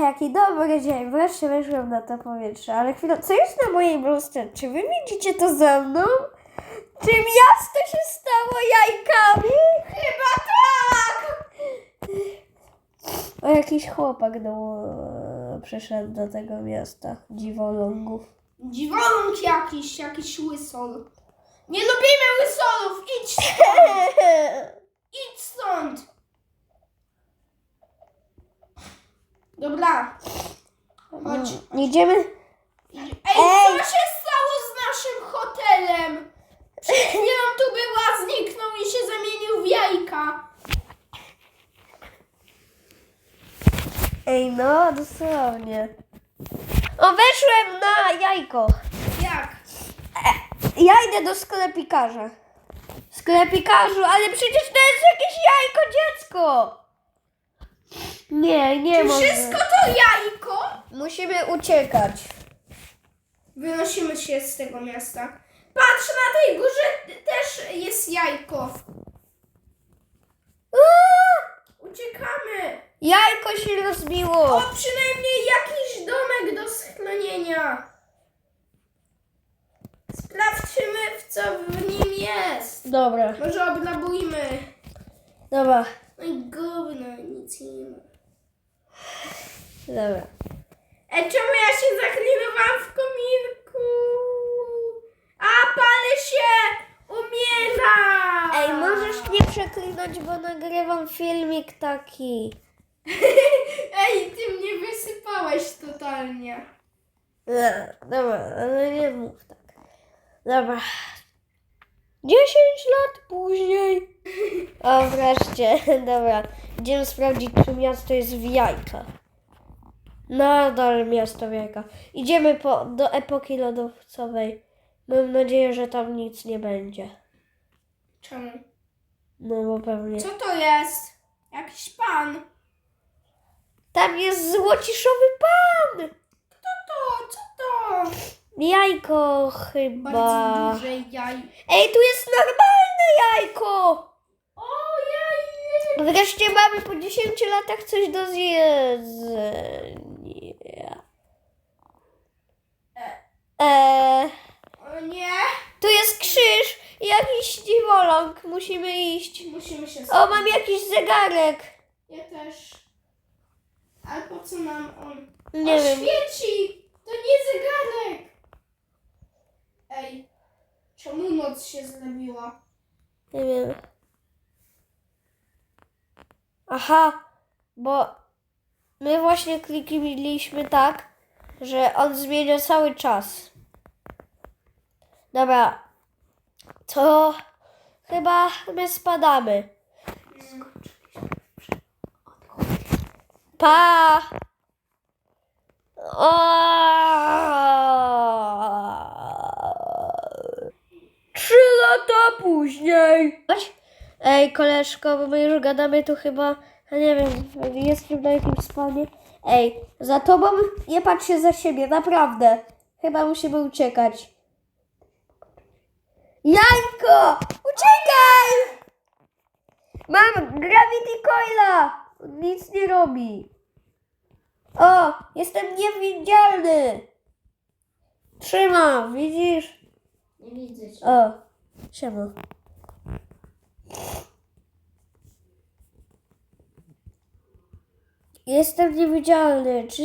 Jaki dobry dzień, wreszcie weszłam na to powietrze, ale chwila, co jest na mojej bluzce? Czy wy widzicie to ze mną? Czy miasto się stało jajkami? Chyba tak! O, jakiś chłopak do, przyszedł do tego miasta, dziwolągów. Dziwoląg jakiś, jakiś łysol. Nie lubimy łysolów, idź stąd, idź stąd. Dobra, chodź. Idziemy? Ej, Ej! co się stało z naszym hotelem? Przed chwilą tu była, zniknął i się zamienił w jajka. Ej, no, dosłownie. O, weszłem na jajko. Jak? Ja idę do sklepikarza. Sklepikarzu, ale przecież to jest jakieś jajko dziecko. Nie, nie Czy może. wszystko to jajko? Musimy uciekać. Wynosimy się z tego miasta. Patrz, na tej górze też jest jajko. Uuu, Uciekamy. jajko się rozbiło. O, przynajmniej jakiś domek do schronienia. Sprawdźmy, w co w nim jest. Dobra, Może obrabujmy. dobra, No i gówno, nic nie ma. Dobra. E, czemu ja się zaklinowałam w kominku? A, palę się! Umieram! Ej, możesz nie przeklinać, bo nagrywam filmik taki. Ej, ty mnie wysypałeś totalnie. Nie, dobra, ale nie mów tak. Dobra. 10 lat później. O, wreszcie. Dobra. Idziemy sprawdzić, czy miasto jest w jajka. Nadal miasto w jajka. Idziemy po, do epoki lodowcowej. Mam nadzieję, że tam nic nie będzie. Czemu? No bo pewnie. Co to jest? Jakiś pan. Tam jest złociszowy pan! Kto to? Co to? Jajko chyba. Bardzo duże jaj. Ej, tu jest normalne jajko! Wreszcie mamy po 10 latach coś do zjedzenia. Eee, nie! tu jest krzyż i jakiś dziwoląg. Musimy iść. Musimy się O, mam jakiś zegarek. Ja też. Ale po co nam on? Nie o, wiem. świeci! To nie zegarek! Ej, czemu noc się zrobiła? Nie wiem. Aha, bo my właśnie kliknęliśmy tak, że on zmienia cały czas. Dobra, to chyba my spadamy. Pa! O! Trzy lata później. Chodź. Ej, koleżko, bo my już gadamy tu chyba, ja nie wiem, jestem na jakimś spanie. Ej, za tobą nie patrz się za siebie, naprawdę. Chyba musimy uciekać. Jajko! Uciekaj! Mam Gravity Coila! Nic nie robi. O, jestem niewidzialny. Trzyma, widzisz? Nie widzę cię. O, siema. Jestem niewidzialny. Czy,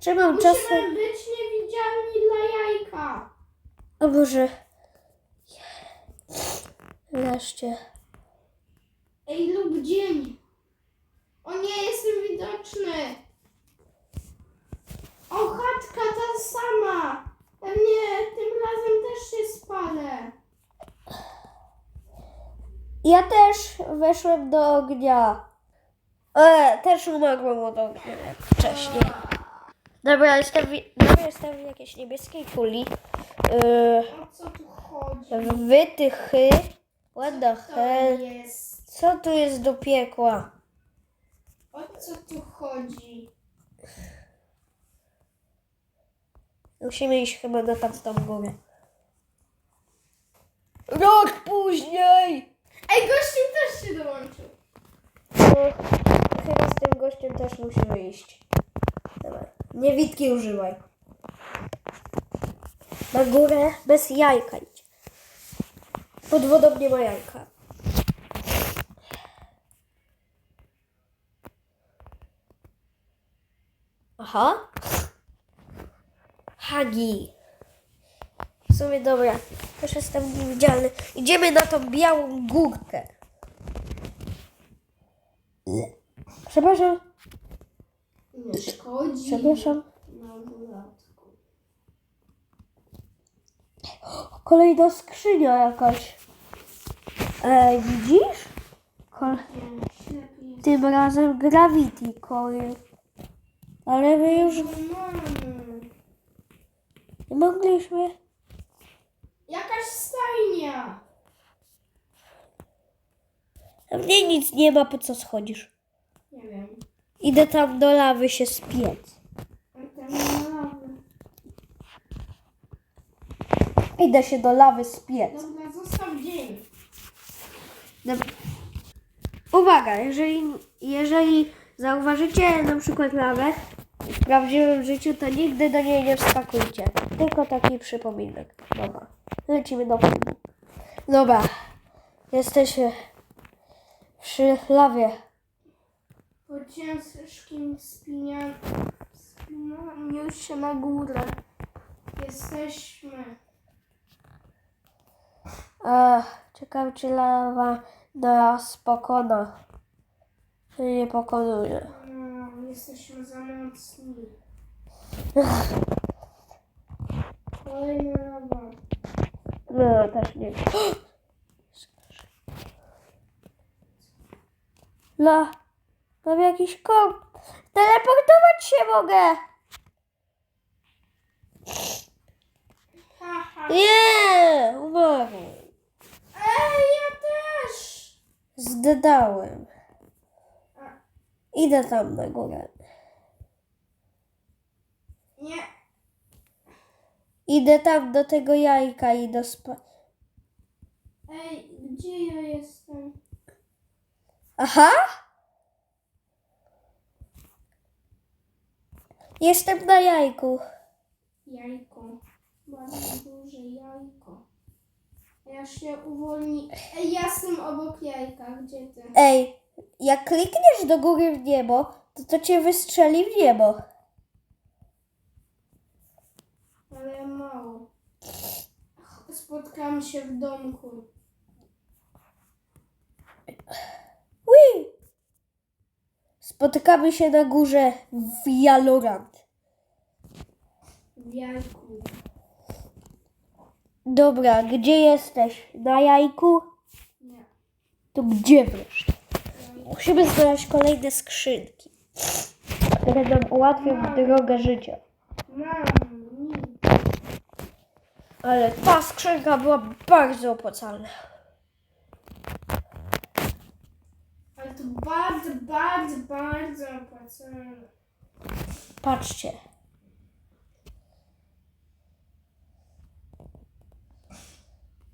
czy mam czas? Musimy być niewidzialni dla jajka. O Boże. Wreszcie. Ej, lub dzień. O nie, jestem widoczny. O, chatka ta sama. Pewnie tym razem też się spalę. Ja też weszłem do ognia. E, też umarłem od ognia jak wcześniej. Dobra, jestem, dobra, jestem w jakiejś niebieskiej kuli. Yy, O co tu chodzi? wytychy. What the To hell? jest. Co tu jest do piekła? O co tu chodzi? Musimy iść chyba na tamtą górę. Rok później! Ej, gościu też się dołączył. No, chyba z tym gościem też musimy iść. Niewidki używaj. Na górę bez jajka idź. Pod wodą nie ma jajka. Aha. Hagi. Sumie dobra. Też jestem niewidzialny. Idziemy na tą białą górkę. Przepraszam. Nie szkodzi. Przepraszam. Kolejna skrzynia jakaś. Ej, widzisz? Kol- tym razem Gravity Coil. Ale my już nie mogliśmy. Jakaś stajnia. A mnie nic nie ma, po co schodzisz? Nie wiem. Idę tam do lawy się spiec. Idę się do lawy spiec. Dobra, zostaw dzień. Dob- Uwaga, jeżeli, jeżeli zauważycie na przykład lawę w prawdziwym życiu, to nigdy do niej nie wskakujcie. Tylko taki przypominek. Dobra, lecimy do filmu. Dobra, jesteśmy przy lawie. Po ciężkim spinia... spinaniu się na górę. Jesteśmy. Ach, czekam, czy lawa nas pokona. Nie pokonuje. No, jesteśmy za mocni. Kolejna lawa. No, też nie. La, mam jakiś kąt. Teleportować się mogę. Nie, umarłem. Ej, ja też! Zdedałem. Idę tam na górę. Nie. Idę tam do tego jajka i do spa... Ej, gdzie ja jestem? Aha! Jestem na jajku. Jajko. Bardzo duże jajko. Ja się uwolni. Ej, ja jestem obok jajka. Gdzie ty? Ej, jak klikniesz do góry w niebo, to to cię wystrzeli w niebo. Ale mało. Spotkamy się w domku. Ui! Spotykamy się na górze w Jalorant. W jajku. Dobra, gdzie jesteś? Na jajku? Nie. To gdzie wreszcie? Musimy znaleźć kolejne skrzynki, które nam ułatwią drogę życia. Mam. Ale ta skrzynka była bardzo opłacalna. Ale to bardzo, bardzo, bardzo opłacalne. Patrzcie.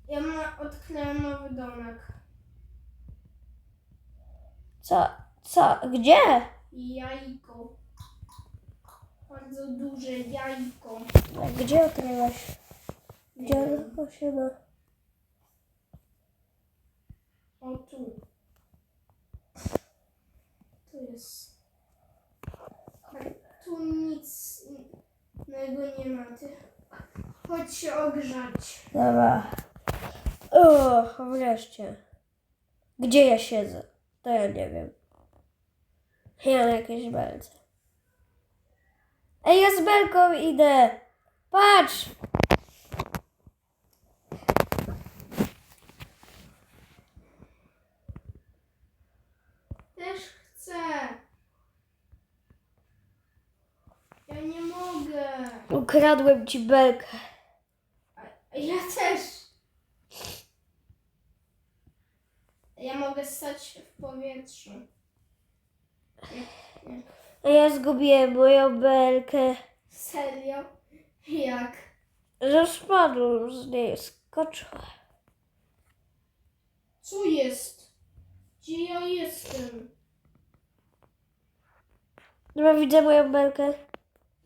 Ja ma, odkryłem nowy domek. Co? Co? Gdzie? Jajko. Bardzo duże jajko. A Gdzie odkryłeś? Gdzie wiem. ono się ma? O tu. Tu jest. Tu nic innego nie ma. Ty. Chodź się ogrzać. Dobra. O, wreszcie. Gdzie ja siedzę? To ja nie wiem. Ja na jakiejś belce. Ej, ja z belką idę. Patrz! Też chcę. Ja nie mogę. Ukradłem ci belkę. Ja też. Ja mogę stać w powietrzu. A ja zgubiłem moją belkę. Serio? Jak? Że spadłem z niej, skoczyła. Co jest? Gdzie ja jestem? Dobra, widzę moją belkę.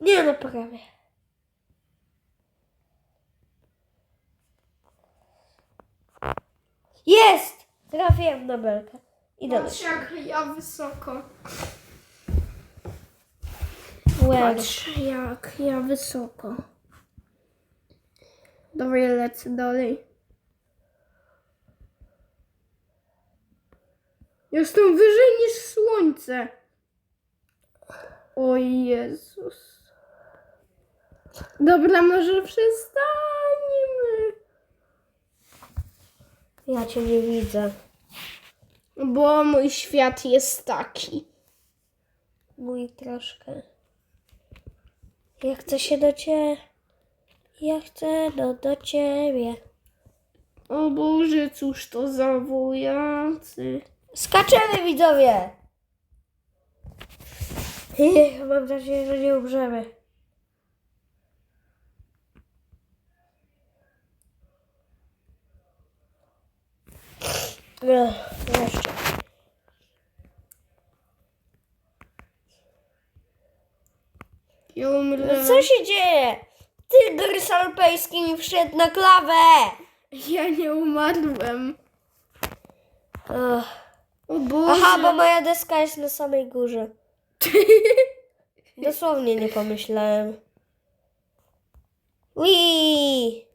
Nie no, prawie. Jest! Trafiłem na belkę. Idę Patrz jak ja wysoko. Well. Patrz jak ja wysoko. Dobra, ja lecę dalej. Jestem wyżej niż słońce. O Jezus. Dobra, może przestańmy. Ja cię nie widzę. Bo mój świat jest taki. Mój troszkę. Ja chcę się do ciebie. Ja chcę do, do ciebie. O Boże, cóż to za wujacy. Skaczemy widzowie! Mam nadzieję, że nie umrzemy. Ech, Jeszcze. Ja umrę. No co się dzieje? Tygrys alpejski mi wszedł na klawę! Ja nie umarłem. O Boże. Aha, bo moja deska jest na samej górze. Dosłownie nie pomyślałem. Ui!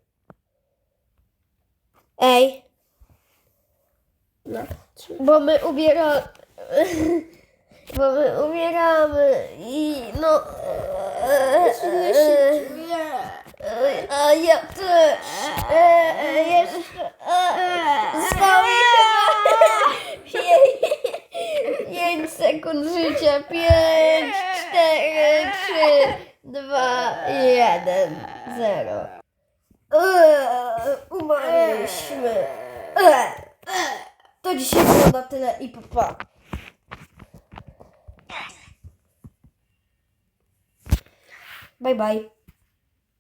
Ej, Bo my ubieramy. Bo my umieramy i no. A ja też. Jeszcze. Zostało chyba. pię- Pięć sekund życia. Pięć, cztery, trzy, dwa, jeden, zero. E, Umarliśmy. To dzisiaj było na tyle i papa. Bye bye.